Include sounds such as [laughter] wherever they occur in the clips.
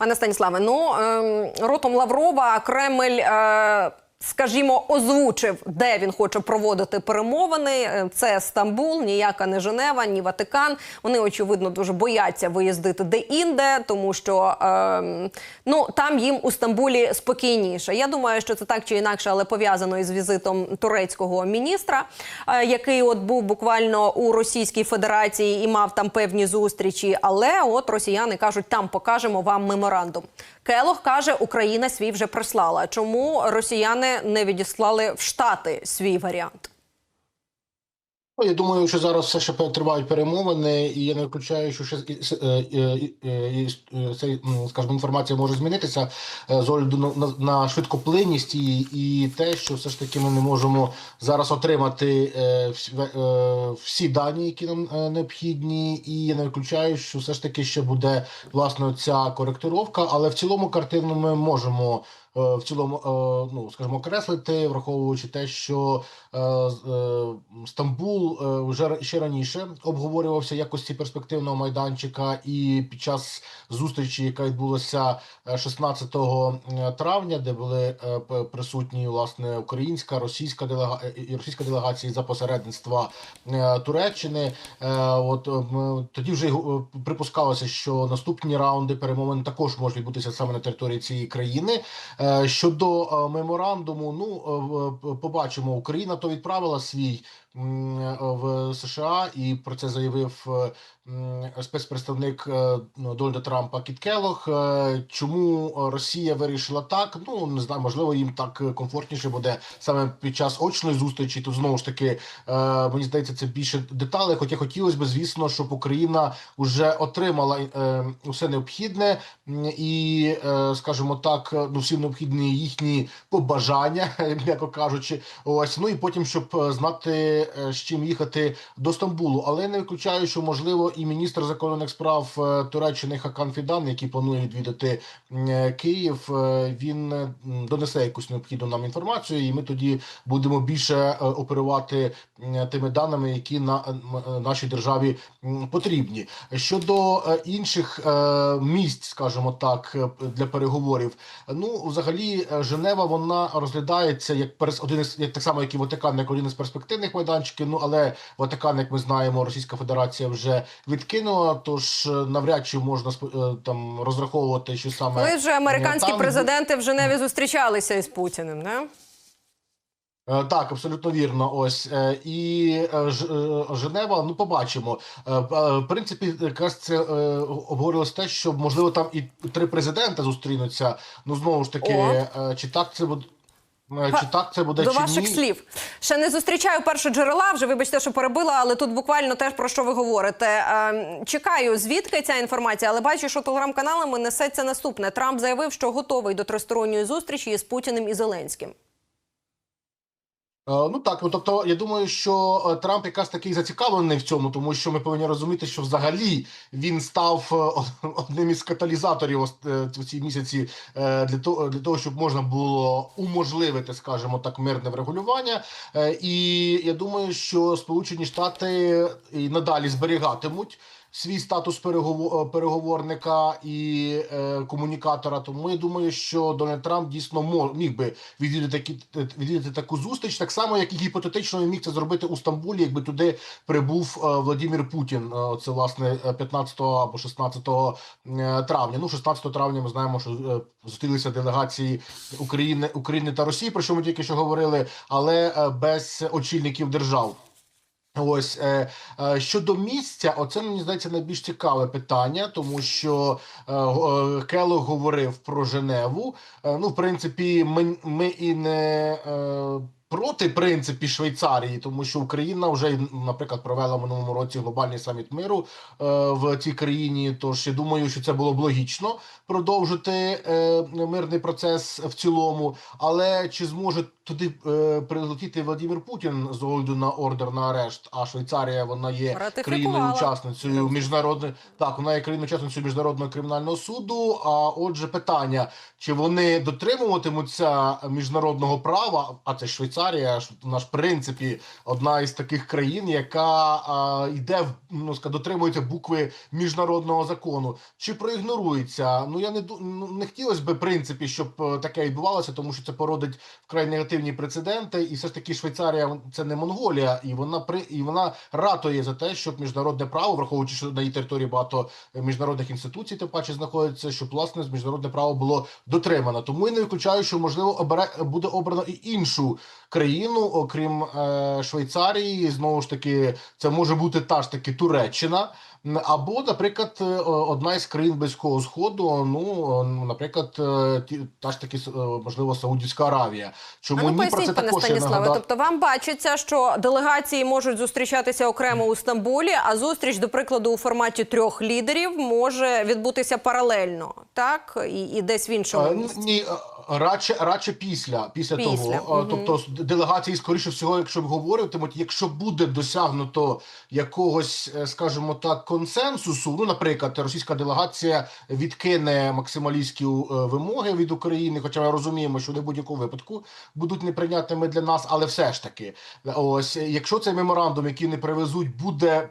Пане Станіславе, ну ем, ротом Лаврова Кремль. Е... Скажімо, озвучив, де він хоче проводити перемовини. Е, Це Стамбул, ніяка не Женева, ні Ватикан. Вони очевидно дуже бояться виїздити де-інде, тому що ем, ну там їм у Стамбулі спокійніше. Я думаю, що це так чи інакше, але пов'язано із візитом турецького міністра, е, який от був буквально у Російській Федерації і мав там певні зустрічі. Але от росіяни кажуть, там покажемо вам меморандум. Келох каже, Україна свій вже прислала. Чому росіяни не відіслали в Штати свій варіант? Ну, Я думаю, що зараз все ще тривають перемовини, і я не виключаю, що ще е, е, е, е, цей, скажімо, інформація може змінитися з огляду на, швидкоплинність і, і те, що все ж таки ми не можемо зараз отримати всі, дані, які нам необхідні, і я не виключаю, що все ж таки ще буде власне ця коректировка, але в цілому картину ми можемо. Е, В цілому, е, ну скажімо, окреслити, враховуючи те, що е, Стамбул вже ще раніше обговорювався якості перспективного майданчика, і під час зустрічі, яка відбулася е, 16 травня, де були присутні власне українська, російська делега і російська делегації за посередництва Туреччини. От тоді вже припускалося, що наступні раунди перемовин також можуть відбутися саме на території цієї країни. Е, Щодо е, меморандуму, ну е, побачимо, Україна то відправила свій в США, і про це заявив е, спецпредставник е, ну, Дональда Трампа Кіт Келох. Е, Чому Росія вирішила так? Ну не знаю, можливо, їм так комфортніше буде саме під час очної зустрічі. Тут знову ж таки е, мені здається, це більше деталей. Хоча хотілося б, звісно, щоб Україна вже отримала е, усе необхідне і, е, скажімо так, ну всі необхідні їхні побажання, [laughs] м'яко кажучи. Ось ну і потім, щоб е, знати, е, з чим їхати до Стамбулу. Але не виключаю, що можливо і міністр закордонних справ е, Туреччини Хакан Фідан, який планує відвідати е, Київ, він донесе якусь необхідну нам інформацію, і ми тоді будемо більше оперувати тими даними, які на нашій державі потрібні. Щодо інших місць, скажімо так, для переговорів, ну взагалі Женева вона розглядається як перс один із як так само, як і Ватикан, як один із перспективних майданчиків. Ну але Ватикан, як ми знаємо, Російська Федерація вже відкинула. Тож е, навряд чи можна е, там розраховувати, що саме Коли вже американські там- президенти в Женеві зустрічалися із Путіним, не? Е, Так, абсолютно вірно. Ось е, і е, е, Женева. Ну, побачимо. Е, е, В принципі, якраз це е, обговорилось те, що можливо там і три президента зустрінуться. Ну знову ж таки, О. е, чи так це буде. Е, Чи так це буде До чи ваших ні? слів. Ще не зустрічаю перше джерела, вже вибачте, що перебила, але тут буквально теж про що ви говорите. Ем, Чекаю, звідки ця інформація, але бачу, що телеграм-каналами несеться наступне. Трамп заявив, що готовий до тристоронньої зустрічі із Путіним і Зеленським. Е, Ну так, ну тобто, я думаю, що е, Трамп якраз такий зацікавлений в цьому, тому що ми повинні розуміти, що взагалі він став е, одним із каталізаторів в ці місяці для того, для того, щоб можна було уможливити, скажімо так, мирне врегулювання. І я думаю, що Сполучені Штати і надалі зберігатимуть. Свій статус е, переговорника і е, комунікатора. Тому я думаю, що Дональд Трамп дійсно мо- міг би відвідати такі відвідати таку зустріч, так само як і гіпотетично він міг це зробити у Стамбулі, якби туди прибув е, Владимир Путін. Е, Це власне е, 15 або 16 е, травня. Ну, 16 травня ми знаємо, що е, зустрілися делегації України, України та Росії, про що ми тільки що говорили, але е, без очільників держав. Ось е, е, щодо місця, оце мені здається найбільш цікаве питання, тому що е, Келлог говорив про Женеву. Ну, в принципі, ми, ми і не проти принципі Швейцарії, тому що Україна вже, наприклад, провела в минулому році глобальний саміт миру е, в цій країні. Тож я думаю, що це було б логічно продовжити е, мирний процес в цілому. Але чи зможе туди е, прилетіти Владимир Путін з огляду на ордер на арешт? А Швейцарія вона є країною учасницею міжнародної так, вона є країною учасницею міжнародного кримінального суду. А отже, питання: чи вони дотримуватимуться міжнародного права? А це Швейцарія. Швейцарія ж наш принципі одна із таких країн, яка а, йде ну дотримується букви міжнародного закону. Чи проігнорується? Ну я не ну, не хотілося в принципі, щоб е, таке відбувалося, тому що це породить вкрай негативні прецеденти. І все ж таки Швейцарія це не Монголія, і вона при і вона ратує за те, щоб міжнародне право, враховуючи, що на її території багато е, міжнародних інституцій, тим паче знаходиться, щоб власне міжнародне право було дотримано. Тому я не виключаю, що можливо обере буде обрано і іншу країну, окрім е, Швейцарії. Знову ж таки, це може бути та ж таки Туреччина. Або, наприклад, е, одна із країн Близького Сходу, ну, наприклад, е, та ж таки, е, можливо, Саудівська Аравія. Чому А ну ні про це пане Станіславе. нагадав. Тобто вам бачиться, що делегації можуть зустрічатися окремо у Стамбулі, а зустріч, до прикладу, у форматі трьох лідерів може відбутися паралельно, так і, і десь в іншому місці. Ні, радше, радше після, після, Після, того. Мгм. Тобто делегації, скоріше всього, якщо говоритимуть, якщо буде досягнуто якогось, е, скажімо так, консенсусу, ну, наприклад, російська делегація відкине максималістські е, вимоги від України, хоча ми розуміємо, що вони в будь-якому випадку будуть неприйнятними для нас, але все ж таки, ось е, якщо цей меморандум, який не привезуть, буде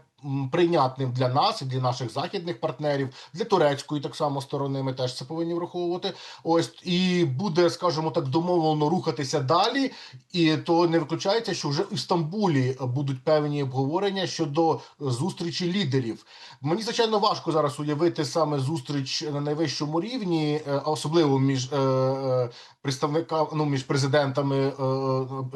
прийнятним для нас і для наших західних партнерів, для турецької так само сторони. Ми теж це повинні враховувати. Ось і буде, скажімо так, домовлено рухатися далі, і то не виключається, що вже в Стамбулі будуть певні обговорення щодо зустрічі лідерів. Мені звичайно важко зараз уявити саме зустріч на найвищому рівні, е, а особливо між е, е, представниками, ну між президентами, е,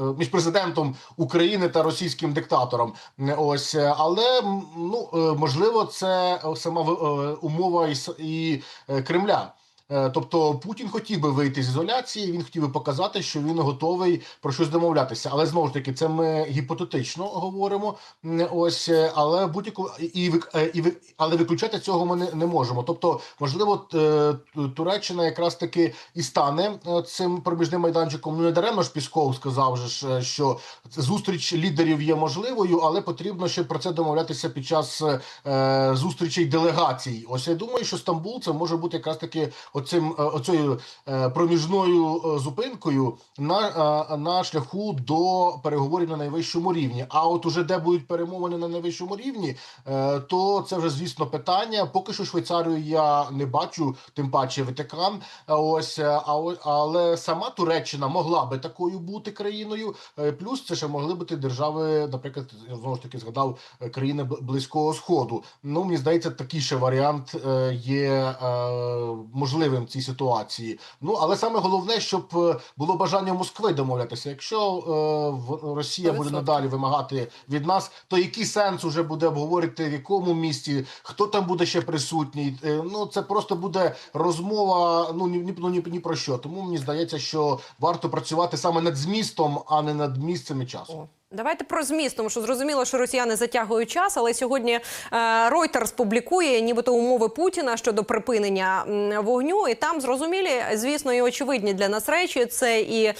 е, між президентом України та російським диктатором. Е, Ось, е, але ну е, можливо, це сама е, умова і е, Кремля. Е, Тобто Путін хотів би вийти з ізоляції, він хотів би показати, що він готовий про щось домовлятися. Але знову ж таки, це ми гіпотетично говоримо. Ось, е, але будь-яку і вик- е, і але виключати цього ми не, не можемо. Тобто, можливо, Туреччина якраз таки і стане цим проміжним майданчиком. Ну не даремно ж Пісков сказав же що зустріч лідерів є можливою, але потрібно ще про це домовлятися під час зустрічей делегацій. Ось я думаю, що Стамбул це може бути якраз таки оцим е, оцею е, проміжною е, зупинкою на, на шляху до переговорів на найвищому рівні. А от уже де будуть перемовини на найвищому рівні, то це вже звісно питання. Поки що Швейцарію я не бачу, тим паче Ватикан. Ось а але сама Туреччина могла би такою бути країною. Плюс це ще могли бути держави, наприклад, знову ж таки згадав країни близького сходу. Ну мені здається, такий ще варіант є е, можливим в цій ситуації. Ну але саме головне, щоб е, було бажання Москви домовлятися. Якщо е, в Росія буде 100%. надалі вимагати від нас, то який сенс уже буде обговорити в якому місті, хто там буде ще присутній? Е, Ну це просто буде розмова. Ну ні, ні, ну, ні, ні про що. Тому мені здається, що варто працювати саме над змістом, а не над місцем і часом. Давайте про зміст, тому що зрозуміло, що росіяни затягують час, але сьогодні е, Reuters публікує нібито умови Путіна щодо припинення вогню, і там зрозумілі, звісно, і очевидні для нас речі. Це і е,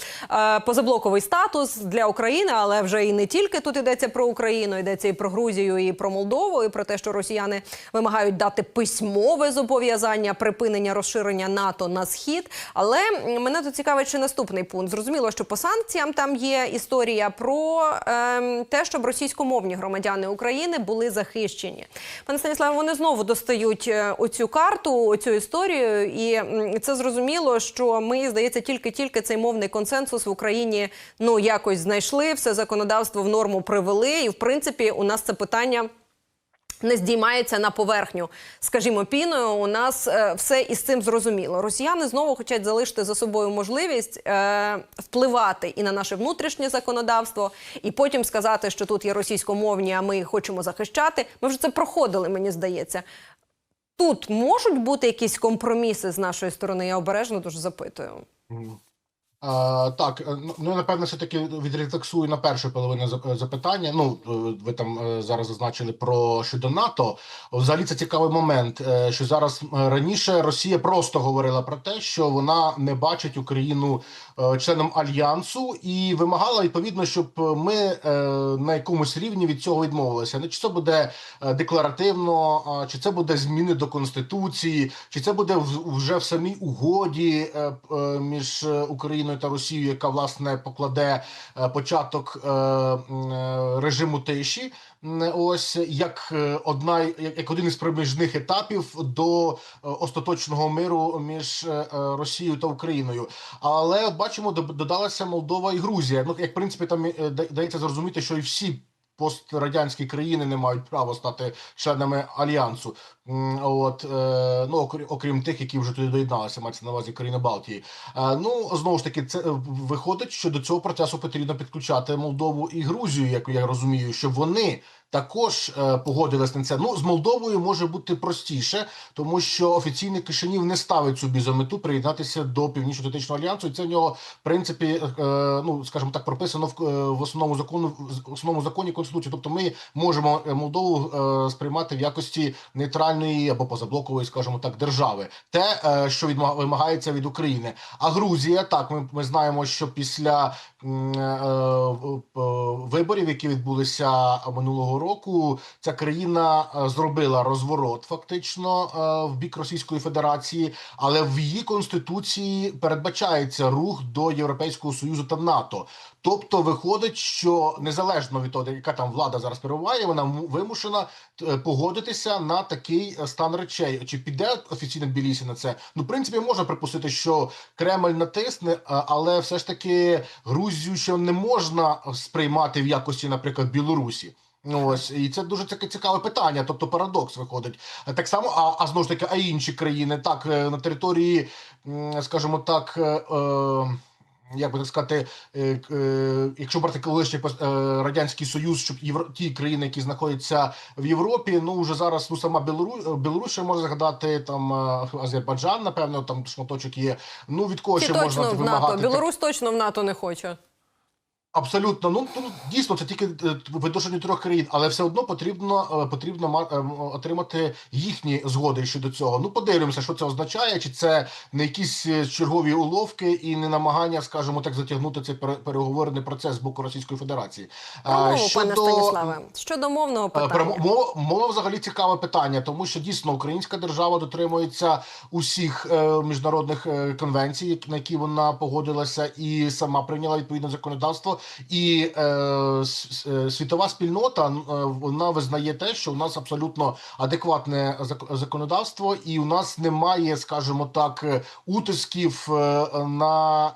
позаблоковий статус для України, але вже і не тільки тут йдеться про Україну, йдеться і про Грузію, і про Молдову, і про те, що росіяни вимагають дати письмове зобов'язання припинення розширення НАТО на схід. Але мене тут цікавить ще наступний пункт. Зрозуміло, що по санкціям там є історія про те, щоб російськомовні громадяни України були захищені. Пане Станіславе, вони знову достають е, оцю карту, оцю історію, і це зрозуміло, що ми, здається, тільки-тільки цей мовний консенсус в Україні ну якось знайшли, все законодавство в норму привели, і в принципі у нас це питання не здіймається на поверхню, скажімо, піною. У нас е, все із цим зрозуміло. Росіяни знову хочуть залишити за собою можливість е, впливати і на наше внутрішнє законодавство, і потім сказати, що тут є російськомовні, а ми їх хочемо захищати. Ми вже це проходили, мені здається. Тут можуть бути якісь компроміси з нашої сторони. Я обережно дуже запитую. А, так, е, ну, ну напевно, все таки відрефлексую на першу половину запитання. Ну, е, ви там е, зараз зазначили про щодо НАТО. Взагалі це цікавий момент, е, що зараз е, раніше Росія просто говорила про те, що вона не бачить Україну е, членом альянсу і вимагала відповідно, щоб ми е, на якомусь рівні від цього відмовилися. Не чи це буде е, декларативно, чи це буде зміни до конституції, чи це буде вже в самій угоді е, е, між е, Україною Україною та Росією, яка власне покладе е, початок е, е, режиму тиші. Ось як одна як один із проміжних етапів до остаточного миру між Росією та Україною. Але от бачимо, додалася Молдова і Грузія. Ну як в принципі там дається зрозуміти, що і всі. Пострадянські країни не мають права стати членами альянсу. От е, ну окрім, тих, які вже туди доєдналися, мається на увазі країни Балтії. Е, ну знову ж таки, це е, виходить, що до цього процесу потрібно підключати Молдову і Грузію, як я розумію, щоб вони також погодились на це. Ну з Молдовою може бути простіше, тому що офіційний Кишинів не ставить собі за мету приєднатися до північно-атлантичного альянсу, і це в нього в принципі, ну скажімо так, прописано в, е, в основному закону в основному законі конституції. Тобто, ми можемо Молдову сприймати в якості нейтральної або позаблокової, скажімо так, держави, те, е, що вимагається від України. А Грузія, так ми, ми знаємо, що після е, е, виборів, які відбулися минулого року, ця країна зробила розворот фактично в бік Російської Федерації, але в її конституції передбачається рух до Європейського союзу та НАТО. Тобто виходить, що незалежно від того, яка там влада зараз перебуває, вона вимушена погодитися на такий е, стан речей. Чи піде офіційно Тбілісі на це? Ну, в принципі, можна припустити, що Кремль натисне, е, але все ж таки Грузію ще не можна сприймати в якості, наприклад, Білорусі. Ось і це дуже таке цікаве питання. Тобто парадокс виходить. Так само, а, а знову ж таки, а інші країни так е, на території, скажімо так. е, е, як би так сказати, е, е, якщо брати колишній е, радянський союз, щоб євро ті країни, які знаходяться в Європі, ну вже зараз ну сама Білору Білорусь можна згадати там Азербайджан, напевно, там шматочок є. Ну від кого Ті ще точно можна в вимагати Білорусь точно в НАТО не хоче. Абсолютно, ну ну дійсно це тільки е, відношення трьох країн, але все одно потрібно е, потрібно е, отримати їхні згоди щодо цього. Ну подивимося, що це означає, чи це не якісь чергові уловки і не намагання, скажімо так, затягнути цей пере- переговорний процес з боку Російської Федерації. Про А, мову, пане Станіславе. Щодо мовного питання. Про мова, мова взагалі цікаве питання, тому що дійсно українська держава дотримується усіх міжнародних конвенцій, на які вона погодилася, і сама прийняла відповідне законодавство. І е, е, світова спільнота е, вона визнає те, що у нас абсолютно адекватне зак- законодавство, і у нас немає, скажімо так, утисків е, на,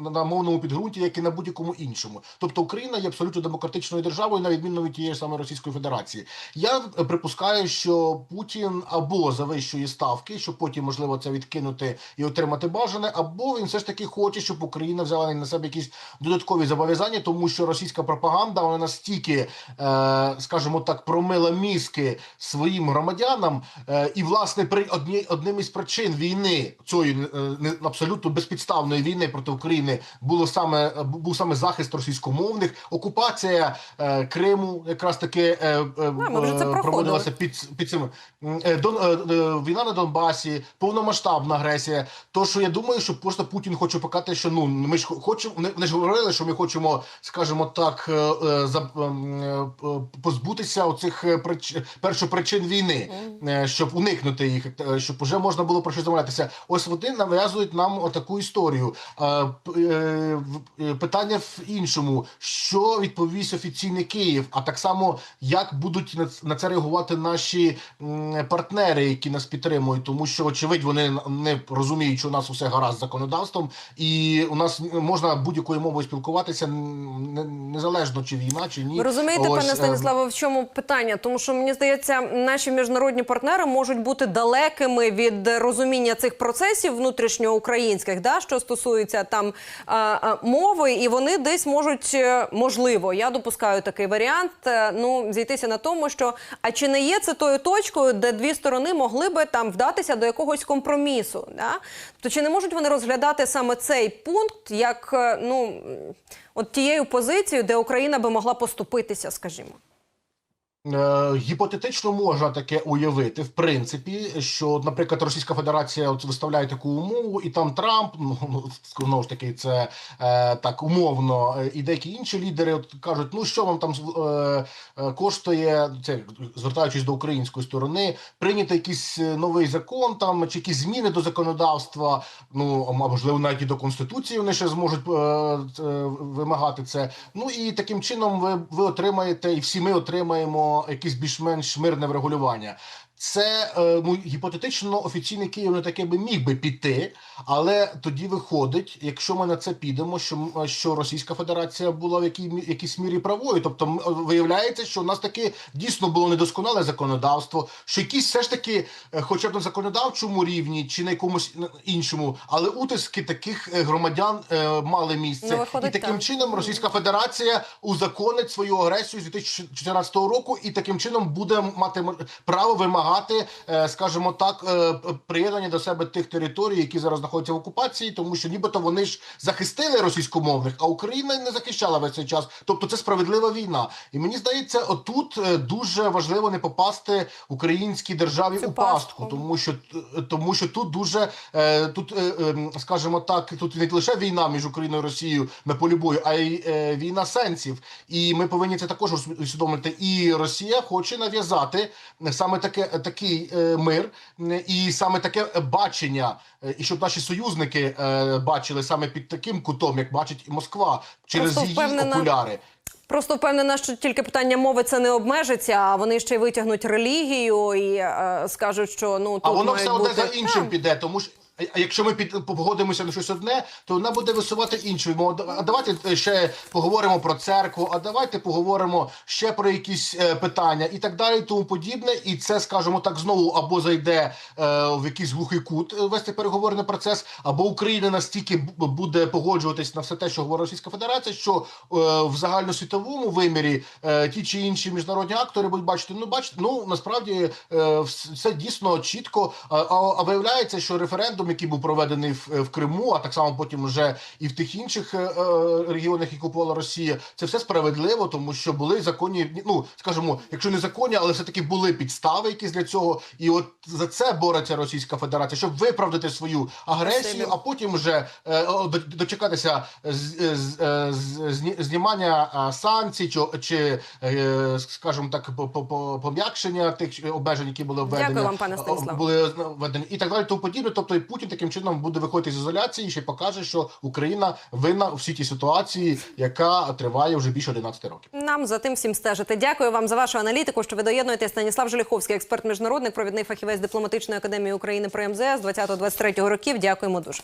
на- мовному підґрунті, як і на будь-якому іншому. Тобто Україна є абсолютно демократичною державою, на відміну від тієї ж самої Російської Федерації. Я припускаю, що Путін або завищує ставки, щоб потім можливо це відкинути і отримати бажане, або він все ж таки хоче, щоб Україна взяла на себе якісь додаткові зобов'язання, тому що російська пропаганда вона настільки, е, скажімо так, промила мізки своїм громадянам, е, і власне при одній одним із причин війни цієї е, абсолютно безпідставної війни проти України було саме був саме захист російськомовних, окупація Криму, якраз таки проходили. проводилася під під цим Дон, війна на Донбасі, повномасштабна агресія. То що я думаю, що просто Путін хоче показати, що ну ми ж хочемо. Вони ж говорили, що ми хочемо, скажімо так, е, е, е, позбутися оцих прич, першопричин війни, щоб уникнути їх, щоб вже можна було про щось домовлятися. Ось вони нав'язують нам отаку історію. Питання в іншому: що відповість офіційний Київ, а так само як будуть на це реагувати наші партнери, які нас підтримують, тому що очевидь вони не розуміють, що у нас усе гаразд з законодавством, і у нас можна будь-якою мовою спілкуватися м, незалежно чи війна, чи ні. Ви розумієте, Ось, пане е, Станіславе, в чому питання? Тому що мені здається, наші міжнародні партнери можуть бути далекими від розуміння цих процесів внутрішньоукраїнських, да, що стосується там мови, і вони десь можуть е, можливо, я допускаю такий варіант. е, Ну зійтися на тому, що а чи не є це тою точкою, де дві сторони могли би там вдатися до якогось компромісу? Да? То чи не можуть вони розглядати саме цей пункт як ну от тією позицією, де Україна би могла поступитися, скажімо? Е, Гіпотетично можна таке уявити, в принципі, що, наприклад, Російська Федерація от виставляє таку умову, і там Трамп, ну [laughs] ну, знову ж таки, це е, так умовно, е, і деякі інші лідери от кажуть: ну що вам там е, е, коштує це звертаючись до української сторони, прийняти якийсь новий закон там чи якісь зміни до законодавства. Ну можливо, навіть і до конституції вони ще зможуть е, е, вимагати це. Ну і таким чином ви, ви отримаєте, і всі ми отримаємо якесь більш-менш мирне врегулювання. Це е, ну, гіпотетично офіційний Київ не таке би міг би піти, але тоді виходить, якщо ми на це підемо, що що Російська Федерація була в якій якійсь мірі правою. Тобто м- виявляється, що у нас таки дійсно було недосконале законодавство, що якісь все ж таки, е, хоча б на законодавчому рівні чи на якомусь іншому, але утиски таких е, громадян е, мали місце, Ну, виходить, і таким так. чином Російська Федерація узаконить свою агресію з 2014 року, і таким чином буде мати право вимагати, е, скажімо так, е, приєднання до себе тих територій, які зараз знаходяться в окупації, тому що нібито вони ж захистили російськомовних, а Україна не захищала весь цей час. Тобто це справедлива війна. І мені здається, отут е, дуже важливо не попасти українській державі Цю у пастку, пастку. тому що тому що тут дуже тут, е, е, скажімо так, тут не лише війна між Україною і Росією на полі бою, а й війна сенсів. І ми повинні це також усвідомити. І Росія хоче нав'язати саме таке такий е, мир і саме таке бачення, е, і щоб наші союзники е, бачили саме під таким кутом, як бачить і Москва, через Просто її впевнена- окуляри. Просто впевнена, що тільки питання мови це не обмежиться, а вони ще й витягнуть релігію і е, скажуть, що ну тут А воно все одне бути... за іншим піде, тому що. А- якщо ми під погодимося на щось одне, то вона буде висувати іншу. А давайте ще поговоримо про церкву, а давайте поговоримо ще про якісь е, питання і так далі, тому подібне. І це, скажімо так, знову або зайде е, в якийсь глухий кут е, вести переговорний процес, або Україна настільки буде погоджуватись на все те, що говорить Російська Федерація, що е, в загальносвітовому вимірі е, ті чи інші міжнародні актори будуть бачити. Ну, бачите, ну насправді е, все дійсно чітко. А виявляється, що референдум, який був проведений в, в Криму, а так само потім вже і в тих інших е, е, регіонах, які купувала Росія, це все справедливо, тому що були законні, ну скажімо, якщо не законні, але все таки були підстави якісь для цього. І от за це бореться Російська Федерація, щоб виправдати свою агресію, а потім вже е, дочекатися з, з, е, з- зні- знімання санкцій, чи, чи е, скажімо так, по- по- по- пом'якшення тих обмежень, які були введені. Дякую вам, пане О, Станіславе. Були введені і так далі, тому подібне. Тобто, і Путін таким чином буде виходити з ізоляції і ще покаже, що Україна винна у всій тій ситуації, яка триває вже більше 11 років. Нам за тим всім стежити. Дякую вам за вашу аналітику. Що ви доєднуєте Станіслав Желіховський, експерт міжнародник, провідний фахівець дипломатичної академії України при МЗС 20-23 років. Дякуємо дуже.